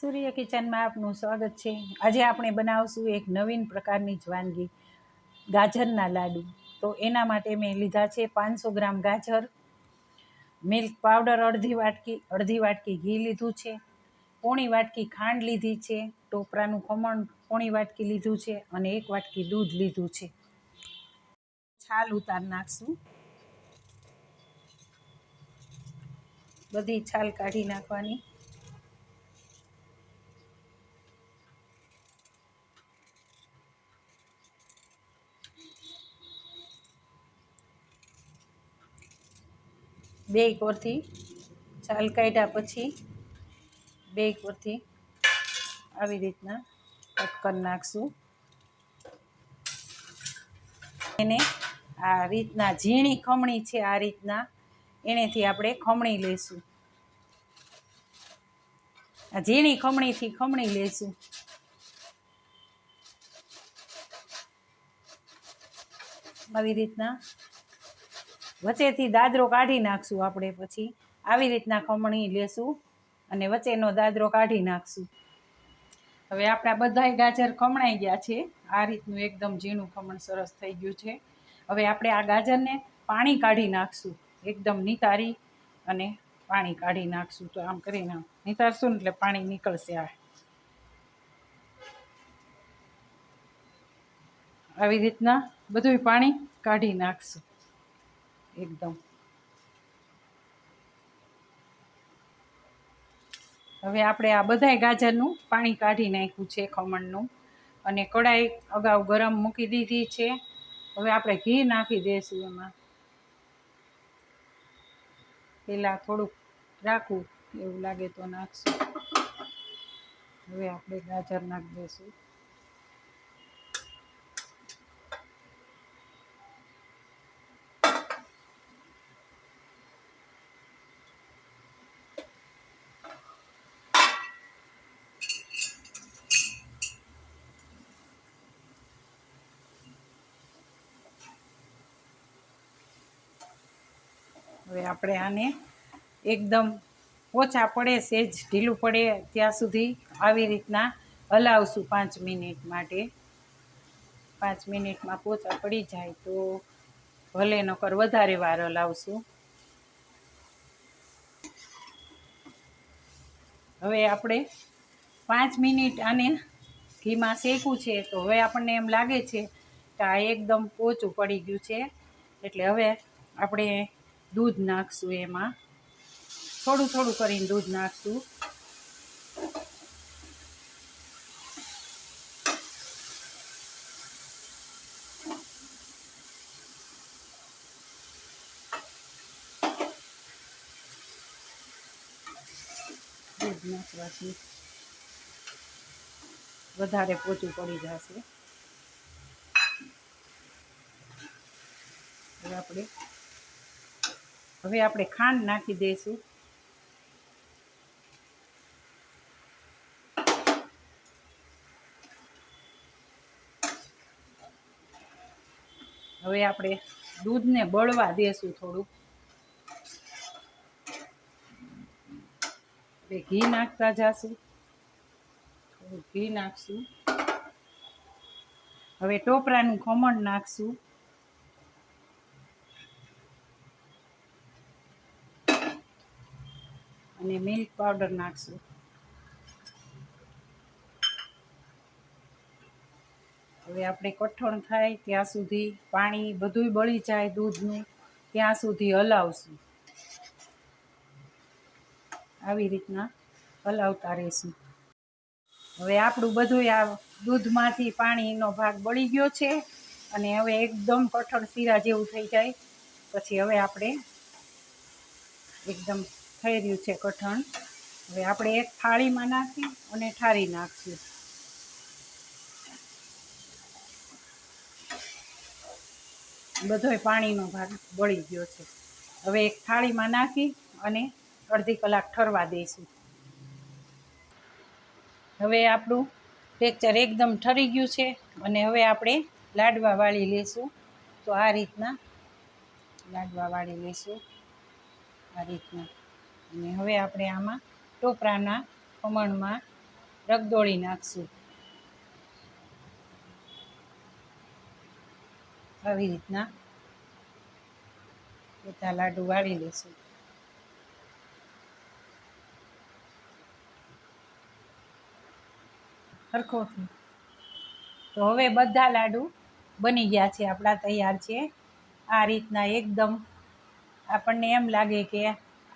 સૂર્ય કિચનમાં આપનું સ્વાગત છે. આજે આપણે બનાવશું એક નવીન પ્રકારની જ વાનગી ગાજરના લાડુ. તો એના માટે મેં લીધા છે પાંચસો ગ્રામ ગાજર, મિલ્ક પાવડર અડધી વાટકી અડધી વાટકી ઘી લીધું છે, પોણી વાટકી ખાંડ લીધી છે, ટોપરાનું ખમણ પોણી વાટકી લીધું છે અને એક વાટકી દૂધ લીધું છે. છાલ ઉતાર નાખશું. બધી છાલ કાઢી નાખવાની. બે કોરથી છાલ કાઢ્યા પછી બે કોરથી આવી રીતના કટ કરી નાખશું. એને આ રીતના ઝીણી ખમણી છે આ રીતના, એનેથી આપણે ખમણી લઈશું. આ ઝીણી ખમણીથી ખમણી લઈશું. આવી રીતના વચ્ચેથી દાદરો કાઢી નાખશું આપણે પછી. આવી રીતના ખમણી લેશું અને વચ્ચેનો દાદરો કાઢી નાખશું. હવે આપણા બધાય ગાજર ખમણાઈ ગયા છે. આ રીતનું એકદમ ઝીણું ખમણ સરસ થઈ ગયું છે. હવે આપણે આ ગાજરને પાણી કાઢી નાખશું. એકદમ નિતારી અને પાણી કાઢી નાખશું. તો આમ કરીને નિતારશું ને એટલે પાણી નીકળશે આ. આવી રીતના બધું પાણી કાઢી નાખશું. એકદમ. હવે આપણે આ બધાય ગાજરનું પાણી કાઢી નાખ્યું છે ખમણનું. અને કડાઈ અગાઉ ગરમ મૂકી દીધી છે. હવે આપણે ઘી નાખી દઈશું એમાં. પહેલાં થોડુંક રાખવું એવું લાગે તો નાખશું. હવે આપણે ગાજર નાખી દઈશું હવે આપણે આને એકદમ ઓછા પડે, સેજ ઢીલું પડે ત્યાં સુધી આવી રીતના હલાવશું પાંચ મિનિટ માટે. પાંચ મિનિટમાં પોચા પડી જાય તો ભલે નકર વધારે વાર હલાવશું. હવે આપણે પાંચ મિનિટ આને ઘીમાં શેકું છે તો હવે આપણને એમ લાગે છે કે આ એકદમ પોચું પડી ગયું છે. એટલે હવે આપણે દૂધ નાખશું એમાં. થોડું થોડું કરીને દૂધ નાખશું. દૂધ નાખવાથી વધારે પોચું પડી જશે. આપણે હવે આપણે ખાંડ નાખી દઈશું. હવે આપણે દૂધને બળવા દેશું થોડુંક ઘી નાખતા જાશું. થોડું ઘી નાખશું. હવે ટોપરાનું ખમણ નાખશું. અને મિલ્ક પાવડર નાખશું. હવે આપણે કઠણ થાય ત્યાં સુધી પાણી બધુંય બળી જાય દૂધનું, ત્યાં સુધી હલાવશું. આવી રીતના હલાવતા રહીશું. હવે આપણું બધું આ દૂધમાંથી પાણીનો ભાગ બળી ગયો છે અને હવે એકદમ કઠણ શીરા જેવું થઈ જાય. પછી હવે આપણે એકદમ થઈ રહ્યું છે કઠણ. હવે આપણે એક થાળીમાં નાખી અને ઠારી નાખશું. બધોય પાણીનો ભાગ બળી ગયો છે. હવે એક થાળીમાં નાખી અને અડધી કલાક ઠરવા દઈશું. હવે આપણું ટેક્ચર એકદમ ઠરી ગયું છે અને હવે આપણે લાડવા વાળી લઈશું તો આ રીતના લાડવા વાળી લઈશું આ રીતના. અને હવે આપણે આમાં ટોપરાના ખમણમાં રગદોળી નાખશું. આવી રીતના બધા લાડુ વાળી લઈશું સરખોથી તો હવે બધા લાડુ બની ગયા છે, આપણા તૈયાર છે. આ રીતના એકદમ આપણને એમ લાગે કે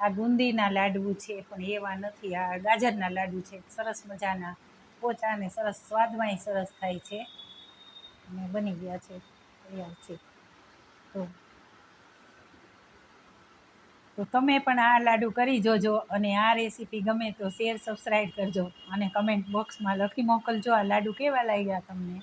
આ બુંદીના લાડુ છે, પણ એવા નથી. આ ગાજરના લાડુ છે. સરસ મજાના પોચા અને સરસ સ્વાદમાંય સરસ થાય છે. અને બની ગયા છે, તૈયાર છે. તો તો તમે પણ આ લાડુ કરી જોજો અને આ રેસીપી ગમે તો શેર સબસ્ક્રાઈબ કરજો અને કમેન્ટ બોક્સમાં લખી મોકલજો આ લાડુ કેવા લાગ્યા તમને.